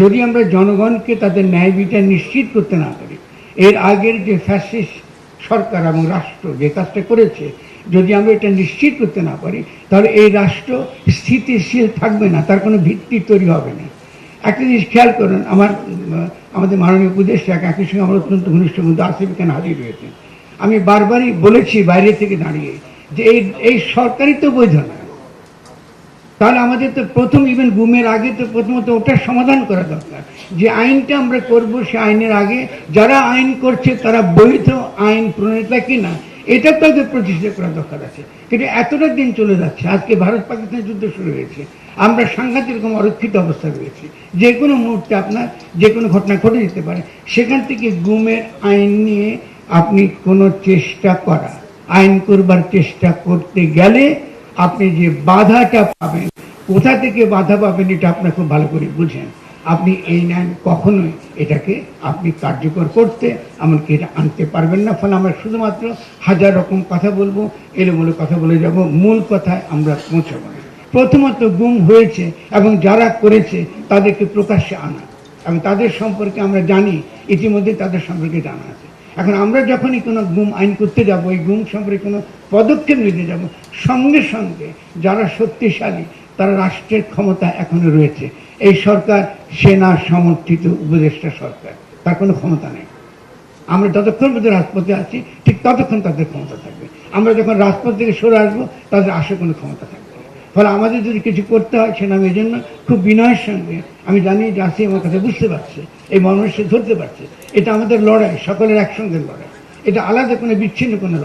যদি আমরা জনগণকে তাদের ন্যায় বিচার নিশ্চিত করতে না পারি, এর আগের যে ফ্যাসিস্ট সরকার এবং রাষ্ট্র যে কাজটা করেছে, যদি আমরা এটা নিশ্চিত করতে না পারি, তাহলে এই রাষ্ট্র স্থিতিশীল থাকবে না, তার কোনো ভিত্তি তৈরি হবে না। একটা জিনিস খেয়াল করুন, আমার, আমাদের মাননীয় উপদেষ্টা একই সঙ্গে আমার অত্যন্ত ঘনিষ্ঠ বন্ধু আসিফ খান হাজির হয়েছেন। আমি বারবারই বলেছি বাইরে থেকে দাঁড়িয়ে যে এই এই সরকারই তো বৈধ না। তাহলে আমাদের তো প্রথম ইভেন গুমের আগে তো প্রথমত ওটার সমাধান করা দরকার। যে আইনটা আমরা করব সে আইনের আগে, যারা আইন করছে তারা বৈধ আইন প্রণেতা কিনা, এটা তো আগে প্রতিষ্ঠা করা দরকার আছে। কিন্তু এতটা দিন চলে যাচ্ছে, আজকে ভারত পাকিস্তান যুদ্ধ শুরু হয়েছে, আমরা সাংঘাতিক রকম অরক্ষিত অবস্থা রয়েছি। যে কোনো মুহূর্তে আপনার যে কোনো ঘটনা ঘটে যেতে পারে, সেখান থেকে গুমের আইন নিয়ে আপনি কোনো চেষ্টা করা। আইন করবার চেষ্টা করতে গেলে আপনি যে বাধাটা পাবেন, কোথা থেকে বাধা পাবেন এটা আপনার খুব ভালো করে বুঝেন। আপনি এই নেন, কখনোই এটাকে আপনি কার্যকর করতে, এমনকি এটা আনতে পারবেন না। ফলে আমরা শুধুমাত্র হাজার রকম কথা বলব, এলোমেলো কথা বলে যাব, মূল কথায় আমরা পৌঁছাবো। না প্রথমত গুম হয়েছে এবং যারা করেছে তাদেরকে প্রকাশ্যে আনা। এবং তাদের সম্পর্কে আমরা জানি, ইতিমধ্যে তাদের সম্পর্কে জানা আছে। এখন আমরা যখনই কোনো গুম আইন করতে যাব, এই গুম সম্পর্কে কোনো পদক্ষেপ নিতে যাব, সঙ্গে সঙ্গে যারা শক্তিশালী, তারা রাষ্ট্রের ক্ষমতা এখনও রয়েছে। এই সরকার সেনা সমর্থিত উপদেষ্টা সরকার, তার কোনো ক্ষমতা নেই। আমরা যতক্ষণ পর্যন্ত রাজপথে আছি, ঠিক ততক্ষণ তাদের ক্ষমতা থাকবে। আমরা যখন রাজপথ থেকে সরে আসব, তাদের আসে কোনো ক্ষমতা থাকবে। ফলে আমাদের যদি কিছু করতে হয় সেটা আমি জন্য খুব বিনয়ের সঙ্গে। আমি জানি আসি আমার কাছে বুঝতে পারছে, এই মানুষ ধরতে পারছে। এটা আমাদের লড়াই, সকলের একসঙ্গে লড়াই। এটা আলাদা কোনো বিচ্ছিন্ন কোনো